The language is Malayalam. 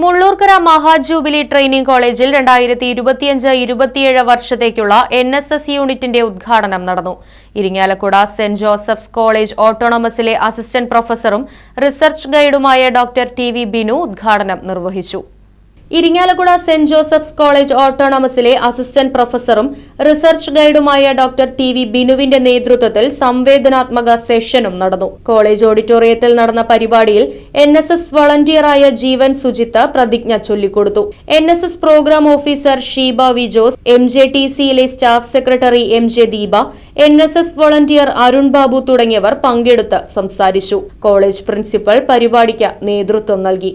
Mullurkara മഹാജൂബിലി ട്രെയിനിംഗ് കോളേജിൽ രണ്ടായിരത്തി ഇരുപത്തിയഞ്ച് ഇരുപത്തിയേഴ് വർഷത്തേക്കുള്ള എൻ എസ് എസ് യൂണിറ്റിന്റെ ഉദ്ഘാടനം നടന്നു. ഇരിങ്ങാലക്കുട സെന്റ് ജോസഫ്സ് കോളേജ് ഓട്ടോണമസിലെ അസിസ്റ്റന്റ് പ്രൊഫസറും റിസർച്ച് ഗൈഡുമായ ഡോക്ടർ ടി വി ബിനു ഉദ്ഘാടനം നിർവഹിച്ചു. ഇരിങ്ങാലക്കുട സെന്റ് ജോസഫ്സ് കോളേജ് ഓട്ടോണമസിലെ അസിസ്റ്റന്റ് പ്രൊഫസറും റിസർച്ച് ഗൈഡുമായ ഡോക്ടർ ടി വി ബിനുവിന്റെ നേതൃത്വത്തിൽ സംവേദനാത്മക സെഷനും നടന്നു. കോളേജ് ഓഡിറ്റോറിയത്തിൽ നടന്ന പരിപാടിയിൽ എൻ എസ് എസ് വളണ്ടിയറായ ജീവൻ സുജിത്ത് പ്രതിജ്ഞ ചൊല്ലിക്കൊടുത്തു. N S S programme officer Sheeba Vijos M J T സിയിലെ staff secretary M J Deepa N S S volunteer Arun Babu തുടങ്ങിയവർ പങ്കെടുത്ത് സംസാരിച്ചു. കോളേജ് പ്രിൻസിപ്പൽ പരിപാടിക്ക് നേതൃത്വം നൽകി.